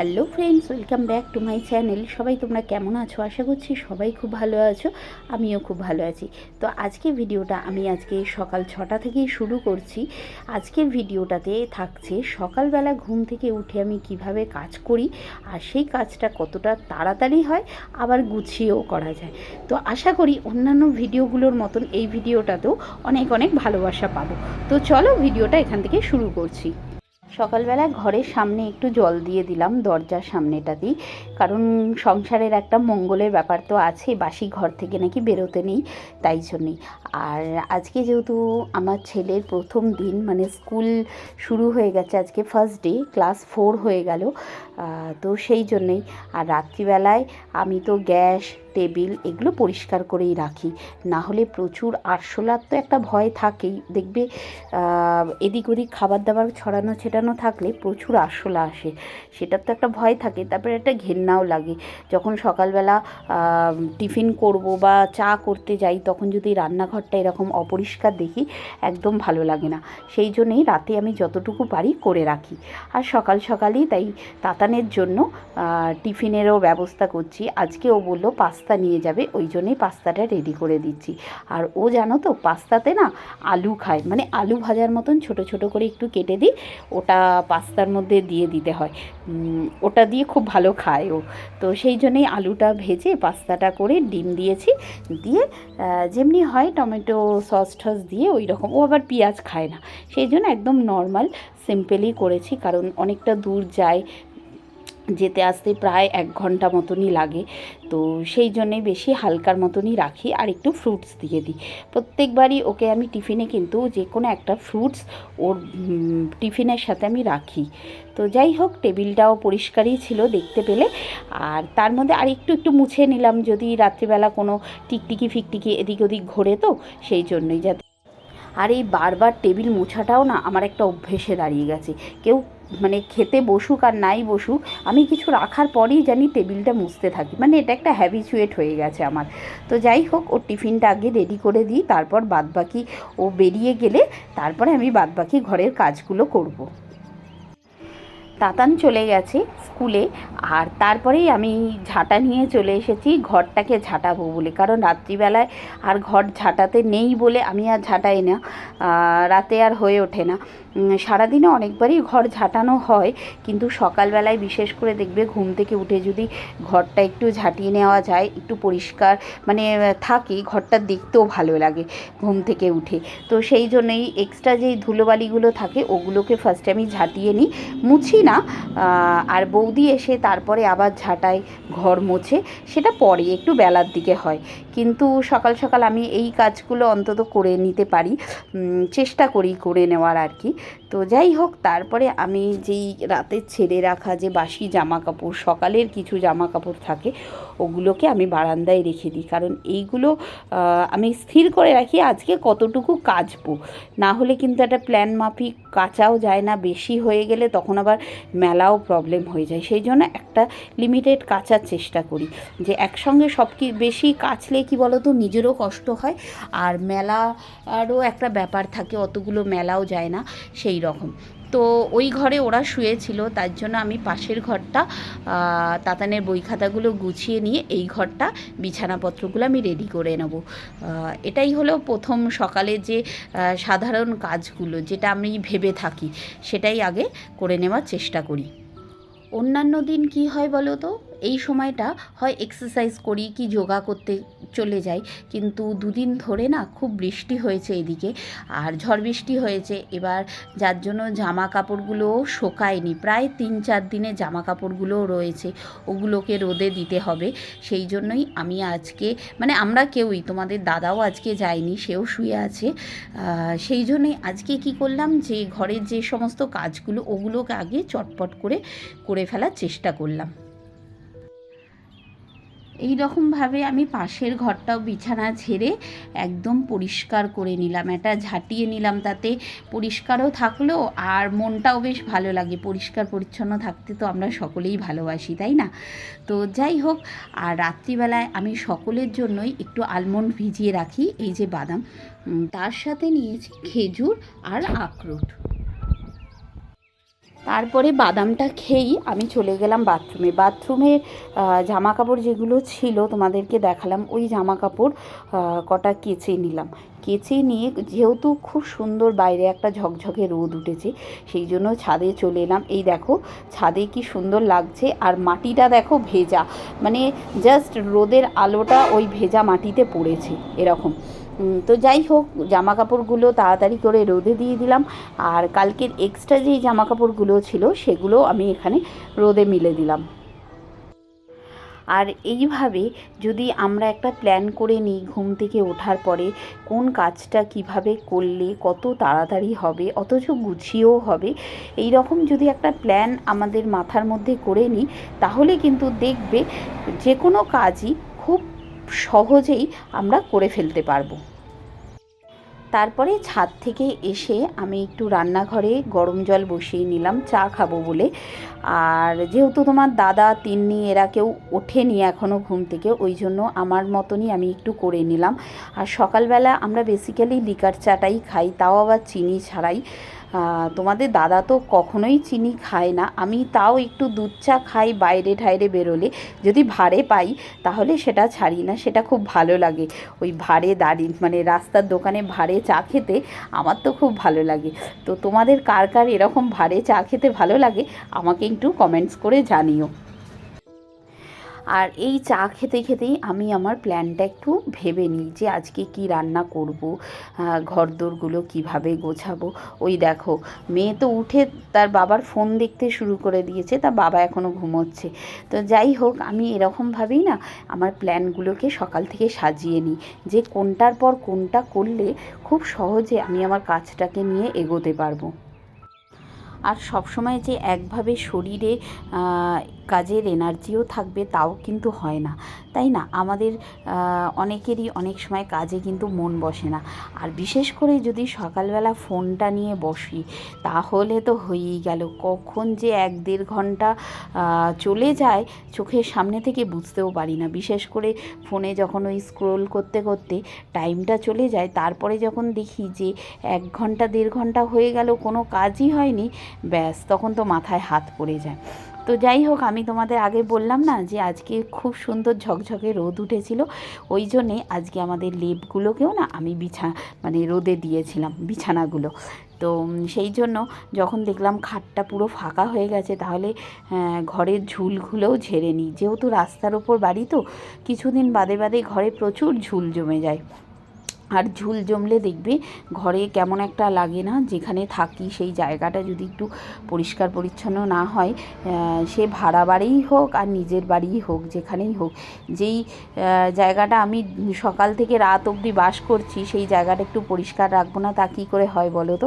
Hello friends, welcome back to my channel. সবাই তোমরা কেমন আছো? আশা করছি সবাই খুব ভালো আছো, আমিও খুব ভালো আছি। তো আজকে ভিডিওটা আমি আজকে সকাল ছটা থেকেই শুরু করছি। আজকের ভিডিওটাতে থাকছে সকালবেলা ঘুম থেকে উঠে আমি কীভাবে কাজ করি আর সেই কাজটা কতটা তাড়াতাড়ি হয়, আবার গুছিয়েও করা যায়। তো আশা করি অন্যান্য ভিডিওগুলোর মতন এই ভিডিওটাতেও অনেক অনেক ভালোবাসা পাবো। তো চলো ভিডিওটা এখান থেকে শুরু করছি। সকালবেলা ঘরের সামনে একটু জল দিয়ে দিলাম, দরজার সামনেটা সামনেটাতেই। কারণ সংসারের একটা মঙ্গলের ব্যাপার তো আছে বাসি ঘর থেকে নাকি বেরোতে নেই, তাই জন্যেই। আর আজকে যেহেতু আমার ছেলের প্রথম দিন মানে স্কুল শুরু হয়ে গেছে আজকে ফার্স্ট ডে ক্লাস ফোর হয়ে গেল তো সেই জন্যেই। আর রাত্রিবেলায় আমি তো গ্যাস টেবিল এগুলো পরিষ্কার করেই রাখি। না হলে প্রচুর আরশোলার তো একটা ভয় থাকেই। দেখবে এদিক ওদিক খাবার দাবার ছড়ানো ছেটানো থাকলে প্রচুর আরশোলা আসে। সেটার তো একটা ভয় থাকে, তারপরে একটা ঘেন্নাও লাগে। যখন সকালবেলা টিফিন করব বা চা করতে যাই, তখন যদি রান্নাঘরটা এরকম অপরিষ্কার দেখি, একদম ভালো লাগে না। সেই জন্যেই রাতে আমি যতটুকু পারি করে রাখি। আর সকাল সকালই তাই, তাতানের জন্য টিফিনেরও ব্যবস্থা করছি। আজকে ও বলল, পাস্তা নিয়ে যাবে, ওই জন্যই পাস্তাটা রেডি করে দিচ্ছি। আর ও জানো তো, পাস্তাতে না আলু খায় মানে আলু ভাজার মতন ছোট ছোট করে একটু কেটে দিই, ওটা পাস্তার মধ্যে দিয়ে দিতে হয়। ওটা দিয়ে খুব ভালো খায় ও। তো সেই জন্যেই আলুটা ভেজে পাস্তাটা করে ডিম দিয়েছি, দিয়ে যেমনি হয় টমেটো সস টস দিয়ে ওই রকম ও আবার পেঁয়াজ খায় না। সেই জন্য একদম নর্মাল সিম্পলই করেছি, কারণ অনেকটা দূর যায় যেতে আসতে প্রায় এক ঘণ্টা মতনই লাগে। তো সেই জন্যে বেশি হালকার মতনই রাখি আর একটু ফ্রুটস দিয়ে দিই। প্রত্যেকবারই ওকে আমি টিফিনে কিন্তু যে কোনো একটা ফ্রুটস ওর টিফিনের সাথে আমি রাখি। তো যাই হোক, টেবিলটাও পরিষ্কারই ছিল দেখতে পেলে। আর তার মধ্যে আর একটু একটু মুছে নিলাম যদি রাত্রিবেলা কোনো টিকটিকি ফিকটিকি এদিক ওদিক ঘোরে তো, সেই জন্যই যাতে আর এই বারবার টেবিল মোছাটাও না আমার একটা অভ্যেসে দাঁড়িয়ে গেছে। কেউ মানে খেতে বসুক আর নাই বসুক, আমি কিছু রাখার পরেই জানি টেবিলটা মুছতে থাকি। মানে এটা একটা হ্যাবিচুয়েট হয়ে গেছে আমার। তো যাই হোক, ওর টিফিনটা আগে রেডি করে দিই, তারপর বাদবাকি ও বেরিয়ে গেলে তারপরে আমি বাদবাকি ঘরের কাজগুলো করব। তাতান চলে গেছে স্কুলে, আর তারপরেই আমি ঝাঁটা নিয়ে চলে এসেছি, ঘরটাকে ঝাঁটাবো বলে। কারণ রাত্রিবেলায় আর ঘর ঝাঁটাতে নেই বলে আমি আর ঝাঁটাই না রাতে আর হয়ে ওঠে না। সারাদিনে অনেকবারই ঘর ঝাঁটানো হয়, কিন্তু সকালবেলায় বিশেষ করে দেখবে ঘুম থেকে উঠে যদি ঘরটা একটু ঝাঁটিয়ে নেওয়া যায়, একটু পরিষ্কার মানে থাকে, ঘরটা দেখতেও ভালো লাগে ঘুম থেকে উঠে। তো সেই জন্যই এক্সট্রা যেই ধুলোবালিগুলো থাকে, ওগুলোকে ফার্স্টে আমি ঝাঁটিয়ে নিই, মুছি না আর বৌদি এসে তারপরে আবার ঝাঁটায় ঘর মোছে, সেটা পরে, একটু বেলার দিকে হয়। কিন্তু সকাল সকাল আমি এই কাজগুলো অন্তত করে নিতে পারি চেষ্টা করি করে নেওয়ার আর কি। তো যাই হোক, তারপরে আমি যেই রাতে ছেড়ে রাখা যে বাসি জামা কাপড় সকালের কিছু জামা কাপড় থাকে ওগুলোকে আমি বারান্দায় রেখে দিই। কারণ এইগুলো আমি স্থির করে রাখি আজকে কতটুকু কাচবো। না হলে কিন্তু একটা প্ল্যান মাফিক কাচাও যায় না, বেশি হয়ে গেলে তখন আবার মেলাও প্রবলেম হয়ে যায়। সেই জন্য একটা লিমিটেড কাচার চেষ্টা করি। যে একসঙ্গে সব কি, বেশি কাচলে কি বলো তো নিজেরও কষ্ট হয়। আর মেলা আরও একটা ব্যাপার থাকে, অতগুলো মেলাও যায় না, সেই রকম। তো ওই ঘরে ওরা শুয়েছিল, তার জন্য আমি পাশের ঘরটা তাতানের বই খাতাগুলো গুছিয়ে নিয়ে এই ঘরটা বিছানাপত্রগুলো আমি রেডি করে নেব। এটাই হলো প্রথম সকালে যে সাধারণ কাজগুলো যেটা আমি ভেবে থাকি, সেটাই আগে করে নেওয়ার চেষ্টা করি। অন্যান্য দিন কি হয় বলো তো? এই সময়টা হয় এক্সারসাইজ করি, কি যোগা করতে চলে যাই। কিন্তু দুদিন ধরে না খুব বৃষ্টি হয়েছে এদিকে। আর ঝড় বৃষ্টি হয়েছে। এবার যার জন্য জামা কাপড়গুলোও শোকায়নি। প্রায় তিন চার দিনে জামা কাপড়গুলোও রয়েছে। ওগুলোকে রোদে দিতে হবে। সেই জন্যই আমি আজকে মানে আমরা কেউই, তোমাদের দাদাও আজকে যায়নি, সেও শুয়ে আছে। সেই জন্যই আজকে কি করলাম যে, ঘরের যে সমস্ত কাজগুলো, ওগুলোকে আগে চটপট করে করে ফেলার চেষ্টা করলাম। এই রকমভাবে আমি পাশের ঘরটাও বিছানা ছেড়ে একদম পরিষ্কার করে নিলাম। এটা ঝাঁটিয়ে নিলাম তাতে। পরিষ্কারও থাকল আর মনটাও বেশ ভালো লাগে। পরিষ্কার পরিচ্ছন্ন থাকতে তো আমরা সকলেই ভালোবাসি, তাই না? তো যাই হোক, আর রাত্রিবেলায় আমি সকলের জন্যই একটু আলমন্ড ভিজিয়ে রাখি। এই যে বাদাম তার সাথে নিয়েছি খেজুর আর আখরোট। তারপরে বাদামটা খেয়েই আমি চলে গেলাম বাথরুমে। বাথরুমে জামা কাপড় যেগুলো ছিল তোমাদেরকে দেখালাম, ওই জামা কাপড় কটা কেচে নিলাম। কেচে নিয়ে যেহেতু খুব সুন্দর বাইরে একটা ঝকঝকে রোদ উঠেছে, সেই জন্য ছাদে চলে এলাম। এই দেখো, ছাদে কি সুন্দর লাগছে। আর মাটিটা দেখো ভেজা মানে জাস্ট রোদের আলোটা ওই ভেজা মাটিতে পড়েছে, এরকম। তো যাই হোক জামা কাপড়গুলো তাড়াতাড়ি করে রোদে দিয়ে দিলাম। আর কালকের এক্সট্রা যেই জামা কাপড়গুলো ছিল, সেগুলো আমি এখানে রোদে মিলে দিলাম। আর এইভাবে যদি আমরা একটা প্ল্যান করে নিই ঘুম থেকে ওঠার পরে, কোন কাজটা কীভাবে করলে কত তাড়াতাড়ি হবে, অথচ গুছিয়েও হবে এই রকম যদি একটা প্ল্যান আমাদের মাথার মধ্যে করে নিই, তাহলে কিন্তু দেখবে যে কোনো কাজই সহজেই আমরা করে ফেলতে পারব। তারপরে ছাদ থেকে এসে আমি একটু রান্নাঘরে গরম জল বসিয়ে নিলাম, চা খাব বলে। আর যেহেতু তোমার দাদা, তিন্নি এরা কেউ ওঠেনি এখনও ঘুম থেকে, ওই জন্য আমার মতনই আমি একটু করে নিলাম। আর সকালবেলা আমরা বেসিক্যালি লিকার চাটাই খাই, তাও আবার চিনি ছাড়াই। তোমাদের দাদা তো কখনোই চিনি খায় না। আমি তাও একটু দুধ চা খাই, বাইরে ঠাইরে বেরোলে। যদি ভাড়ে পাই, তাহলে সেটা ছাড়ি না, সেটা খুব ভালো লাগে। ওই ভাড়ে দাঁড়িয়ে মানে রাস্তার দোকানে ভাড়ে চা খেতে আমার তো খুব ভালো লাগে। তো তোমাদের কার কার এরকম ভাড়ে চা খেতে ভালো লাগে, আমাকে একটু কমেন্টস করে জানিও। আর এই চা খেতে খেতেই আমি আমার প্ল্যানটা একটু ভেবে নিই যে আজকে কি রান্না করব ঘরদোরগুলো কীভাবে গোছাবো। ওই দেখো, মেয়ে তো উঠে তার বাবার ফোন দেখতে শুরু করে দিয়েছে, তা বাবা এখনও ঘুমোচ্ছে। তো যাই হোক, আমি এরকমভাবেই না আমার প্ল্যানগুলোকে সকাল থেকে সাজিয়ে নিই যে কোনটার পর কোনটা করলে খুব সহজে আমি আমার কাজটাকে নিয়ে এগোতে পারব। আর সবসময় যে একভাবে শরীরে কাজের এনার্জিও থাকবে, তাও কিন্তু হয় না। তাই না? আমাদের অনেকেরই অনেক সময় কাজে কিন্তু মন বসে না। আর বিশেষ করে যদি সকালবেলা ফোনটা নিয়ে বসি, তাহলে তো হয়েই গেল। কখন যে এক দেড় ঘণ্টা চলে যায়, চোখের সামনে থেকে বুঝতেও পারি না। বিশেষ করে ফোনে যখন ওই স্ক্রোল করতে করতে টাইমটা চলে যায়, তারপরে যখন দেখি যে এক ঘণ্টা, দেড় ঘণ্টা হয়ে গেল, কোনো কাজই হয়নি, ব্যাস, তখন তো মাথায় হাত পড়ে যায়। তো যাই হোক, আমি তোমাদের আগে বললাম না যে আজকে খুব সুন্দর ঝকঝকে রোদ উঠেছিল। ওই জন্যে আজকে আমাদের লেপগুলোকেও না আমি বিছা মানে রোদে দিয়েছিলাম, বিছানাগুলো। তো সেই জন্য যখন দেখলাম খাটটা পুরো ফাঁকা হয়ে গেছে, তাহলে ঘরের ঝুলগুলোও ঝেড়ে নিই। যেহেতু রাস্তার ওপর বাড়ি তো, কিছুদিন বাদে বাদে ঘরে প্রচুর ঝুল জমে যায়। আর ঝুল জমলে দেখবে ঘরে কেমন একটা লাগে না, যেখানে থাকি সেই জায়গাটা যদি একটু পরিষ্কার পরিচ্ছন্ন না হয় সে ভাড়া বাড়িই হোক আর নিজের বাড়িই হোক, যেখানেই হোক। যেই জায়গাটা আমি সকাল থেকে রাত অবধি বাস করছি, সেই জায়গাটা একটু পরিষ্কার রাখব না, তা কী করে হয় বলো তো?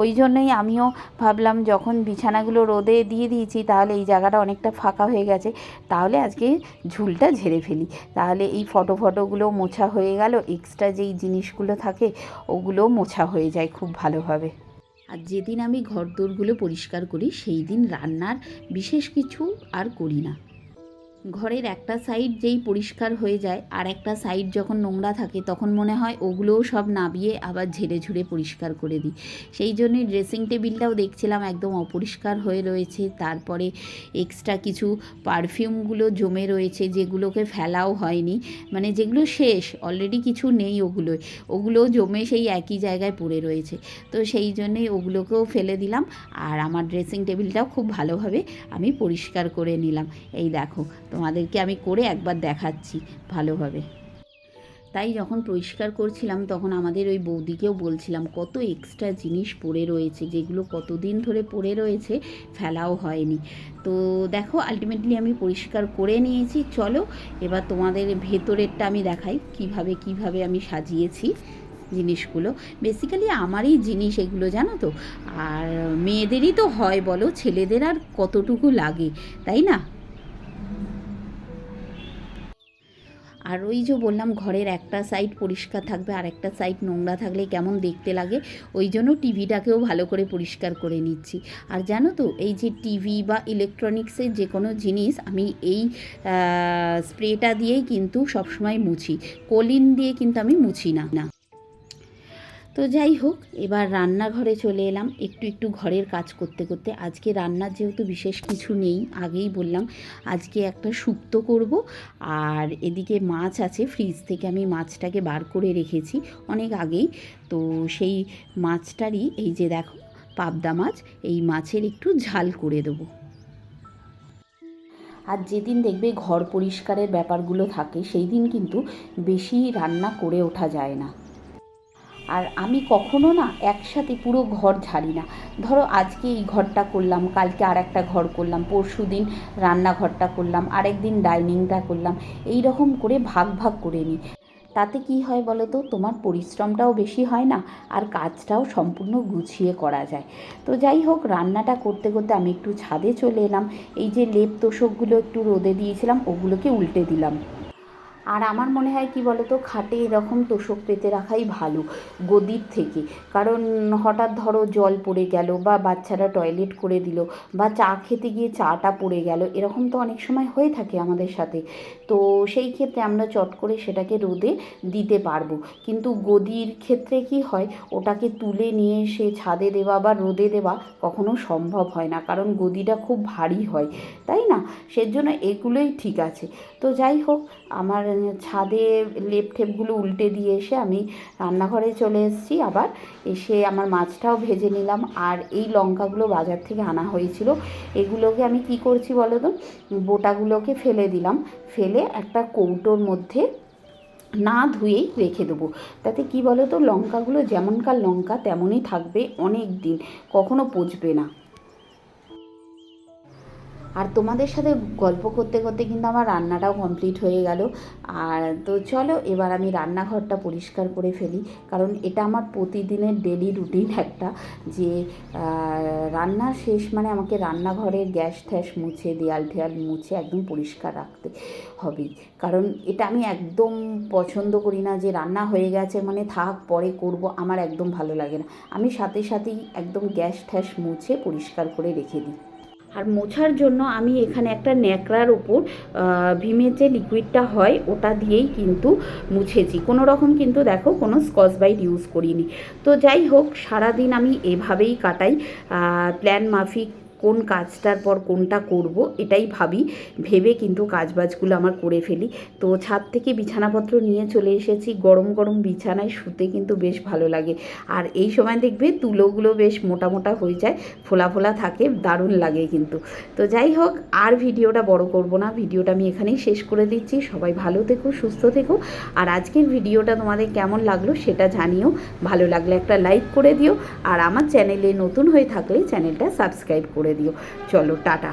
ওই জন্যই আমিও ভাবলাম যখন বিছানাগুলো রোদে দিয়ে দিয়েছি, তাহলে এই জায়গাটা অনেকটা ফাঁকা হয়ে গেছে, তাহলে আজকে ঝুলটা ঝেড়ে ফেলি। তাহলে এই ফটো ফটোগুলো মোছা হয়ে গেল এক্সট্রা যেই জিনিসগুলো থাকে, ওগুলো মোছা হয়ে যায় খুব ভালোভাবে। আর যেদিন আমি ঘর দোরগুলো পরিষ্কার করি সেই দিন রান্নার বিশেষ কিছু আর করি না। ঘরের একটা সাইড যেই পরিষ্কার হয়ে যায় আর একটা সাইড যখন নোংরা থাকে তখন মনে হয় ওগুলোও সব নাবিয়ে আবার ঝেড়ে ঝুড়ে পরিষ্কার করে দিই। সেই জন্যই ড্রেসিং টেবিলটাও দেখছিলাম একদম অপরিষ্কার হয়ে রয়েছে। তারপরে এক্সট্রা কিছু পারফিউমগুলো জমে রয়েছে যেগুলোকে ফেলাও হয়নি। মানে যেগুলো শেষ অলরেডি কিছু নেই ওগুলোই ওগুলো জমে সেই একই জায়গায় পড়ে রয়েছে। তো সেই জন্যই ওগুলোকেও ফেলে দিলাম আর আমার ড্রেসিং টেবিলটাও খুব ভালোভাবে আমি পরিষ্কার করে নিলাম। এই দেখো তোমাদেরকে আমি করে একবার দেখাচ্ছি ভালোভাবে। তাই যখন পরিষ্কার করছিলাম, তখন আমাদের ওই বৌদিকেও বলছিলাম, কত এক্সট্রা জিনিস পড়ে রয়েছে, যেগুলো কতদিন ধরে পড়ে রয়েছে, ফেলাও হয়নি। তো দেখো আলটিমেটলি আমি পরিষ্কার করে নিয়েছি। চলো, এবার তোমাদের ভেতরেরটা আমি দেখাই, কীভাবে কীভাবে আমি সাজিয়েছি জিনিসগুলো। বেসিক্যালি আমারই জিনিস এগুলো, জানো তো? আর মেয়েদেরই তো হয় বলো, ছেলেদের আর কতটুকু লাগে, তাই না? আর ওই যে বললাম, ঘরের একটা সাইড পরিষ্কার থাকবে, আর একটা সাইড নোংরা থাকলে কেমন দেখতে লাগে, ওই জন্য টিভিটাকেও ভালো করে পরিষ্কার করে নিচ্ছি। আর জানো তো, এই যে টিভি বা ইলেকট্রনিক্সের যে কোনো জিনিস, আমি এই স্প্রেটা দিয়েই কিন্তু সবসময় মুছি। কলিন দিয়ে কিন্তু আমি মুছি না না। তো যাই হোক, এবার রান্নাঘরে চলে এলাম। একটু একটু ঘরের কাজ করতে করতে। আজকে রান্নার যেহেতু বিশেষ কিছু নেই, আগেই বললাম, আজকে একটা শুক্তো করব। আর এদিকে মাছ আছে, ফ্রিজ থেকে আমি মাছটাকে বার করে রেখেছি অনেক আগেই। তো সেই মাছটারই, এই যে দেখো, পাবদা মাছ, এই মাছের একটু ঝাল করে দেবো। আর যেদিন দেখবে ঘর পরিষ্কারের ব্যাপারগুলো থাকে, সেই দিন কিন্তু বেশি রান্না করে ওঠা যায় না। আর আমি কখনো না একসাথে পুরো ঘর ঝাড়ি না। ধরো আজকে এই ঘরটা করলাম, কালকে আর একটা ঘর করলাম, পরশু দিন রান্নাঘরটা করলাম আরেক দিন ডাইনিংটা করলাম, এই রকম করে ভাগ ভাগ করে নিই। তাতে কি হয় বলো তো, তোমার পরিশ্রমটাও বেশি হয় না আর কাজটাও সম্পূর্ণ গুছিয়ে করা যায়। তো যাই হোক, রান্নাটা করতে করতে আমি একটু ছাদে চলে এলাম। এই যে লেপ তোষকগুলো একটু রোদে দিয়েছিলাম, ওগুলোকে উল্টে দিলাম। আর আমার মনে হয় কি বলতো খাটে এরকম তোষক পেতে রাখাই ভালো গদির থেকে। কারণ হঠাৎ ধরো জল পড়ে গেল বা বাচ্চারা টয়লেট করে দিল বা চা খেতে গিয়ে চাটা পড়ে গেল এরকম তো অনেক সময় হয়ে থাকে আমাদের সাথে। তো সেই ক্ষেত্রে আমরা চট করে সেটাকে রোদে দিতে পারব। কিন্তু গদির ক্ষেত্রে কি হয় ওটাকে তুলে নিয়ে এসে ছাদে দেওয়া বা রোদে দেওয়া কখনো সম্ভব হয় না। কারণ গদিটা খুব ভারী হয় তাই না? সেজন্য এগুলোই ঠিক আছে। তো যাই হোক, আমার ছাদে লেপ ঠেপগুলো উল্টে দিয়ে এসে আমি রান্নাঘরে চলে এসেছি। আবার এসে আমার মাছটাও ভেজে নিলাম। আর এই লঙ্কাগুলো বাজার থেকে আনা হয়েছিল। এগুলোকে আমি কি করছি বলো তো? বোটাগুলোকে ফেলে দিলাম। ফেলে একটা কৌটোর মধ্যে না ধুয়েই রেখে দেবো। তাতে কি বলো তো? লঙ্কাগুলো যেমনকার লঙ্কা, তেমনই থাকবে অনেক দিন কখনো পচবে না। আর তোমাদের সাথে গল্প করতে করতে কিন্তু আমার রান্নাটাও কমপ্লিট হয়ে গেল। আর তো চলো, এবার আমি রান্নাঘরটা পরিষ্কার করে ফেলি। কারণ এটা আমার প্রতিদিনের ডেলি রুটিন একটা যে রান্না শেষ মানে আমাকে রান্নাঘরের গ্যাস ট্যাস মুছে, দেয়াল ঠেয়াল মুছে একদম পরিষ্কার রাখতে হবে। কারণ এটা আমি একদম পছন্দ করি না যে রান্না হয়ে গেছে মানে থাক, পরে করব, আমার একদম ভালো লাগে না। আমি সাথে সাথেই একদম গ্যাস ঠ্যাস মুছে পরিষ্কার করে রেখে দিই। আর মোছার জন্য আমি এখানে একটা ন্যাকড়ার উপর ভীমের যে লিকুইডটা হয় ওটা দিয়েই কিন্তু মুছেছি। কোনো রকম কিন্তু দেখো কোনো স্কচ বাইট ইউজ করিনি। তো যাই হোক, সারাদিন আমি এভাবেই কাটাই। প্ল্যান মাফিক কোন কাজটার পর কোনটা করব, এটাই ভাবি। ভেবে কিন্তু কাজবাজগুলো আমার করে ফেলি। তো ছাদ থেকে বিছানাপত্র নিয়ে চলে এসেছি। গরম গরম বিছানায় শুতে কিন্তু বেশ ভালো লাগে। আর এই সময় দেখবে তুলোগুলো বেশ মোটা মোটা হয়ে যায়, ফোলা ফোলা থাকে, দারুণ লাগে কিন্তু। তো যাই হোক, আর ভিডিওটা বড় করব না। ভিডিওটা আমি এখানেই শেষ করে দিচ্ছি। সবাই ভালো থেকো, সুস্থ থেকো। আর আজকের ভিডিওটা তোমাদের কেমন লাগল সেটা জানিও। ভালো লাগলে একটা লাইক করে দিও। আর আমার চ্যানেলে নতুন হয়ে থাকলে চ্যানেলটা সাবস্ক্রাইব করে দিও। চলো টাটা।